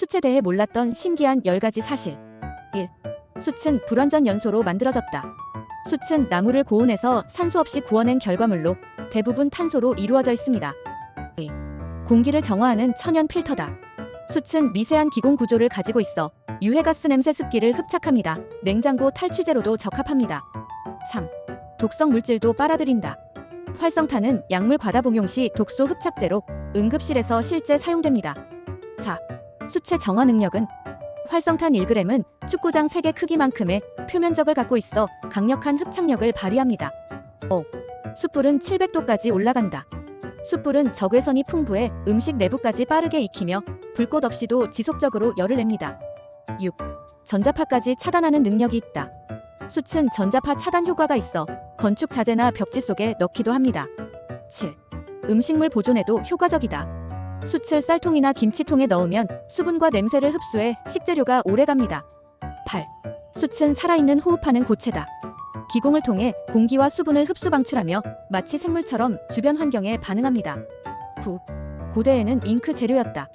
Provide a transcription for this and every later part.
숯에 대해 몰랐던 신기한 10가지 사실. 1. 숯은 불완전 연소로 만들어졌다. 숯은 나무를 고온에서 산소 없이 구워낸 결과물로 대부분 탄소로 이루어져 있습니다. 2. 공기를 정화하는 천연 필터다. 숯은 미세한 기공 구조를 가지고 있어 유해가스 냄새 습기를 흡착합니다. 냉장고 탈취제로도 적합합니다. 3. 독성 물질도 빨아들인다. 활성탄은 약물 과다 복용 시 독소 흡착제로 응급실에서 실제 사용됩니다. 4. 수체 정화 능력은 활성탄 1g은 축구장 3개 크기만큼의 표면적을 갖고 있어 강력한 흡착력을 발휘합니다. 5. 숯불은 700도까지 올라간다. 숯불은 적외선이 풍부해 음식 내부까지 빠르게 익히며 불꽃 없이도 지속적으로 열을 냅니다. 6. 전자파까지 차단하는 능력이 있다. 숯은 전자파 차단 효과가 있어 건축 자재나 벽지 속에 넣기도 합니다. 7. 음식물 보존에도 효과적이다. 숯을 쌀통이나 김치통에 넣으면 수분과 냄새를 흡수해 식재료가 오래갑니다. 8. 숯은 살아있는 호흡하는 고체다. 기공을 통해 공기와 수분을 흡수 방출하며 마치 생물처럼 주변 환경에 반응합니다. 9. 고대에는 잉크 재료였다.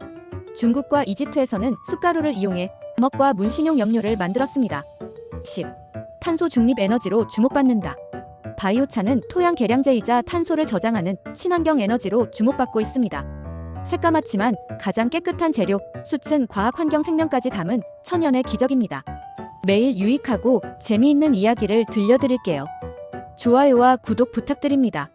중국과 이집트에서는 숯가루를 이용해 먹과 문신용 염료를 만들었습니다. 10. 탄소 중립 에너지로 주목받는다. 바이오차는 토양 계량제이자 탄소를 저장하는 친환경 에너지로 주목받고 있습니다. 새까맣지만 가장 깨끗한 재료, 숯은 과학 환경 생명까지 담은 천연의 기적입니다. 매일 유익하고 재미있는 이야기를 들려드릴게요. 좋아요와 구독 부탁드립니다.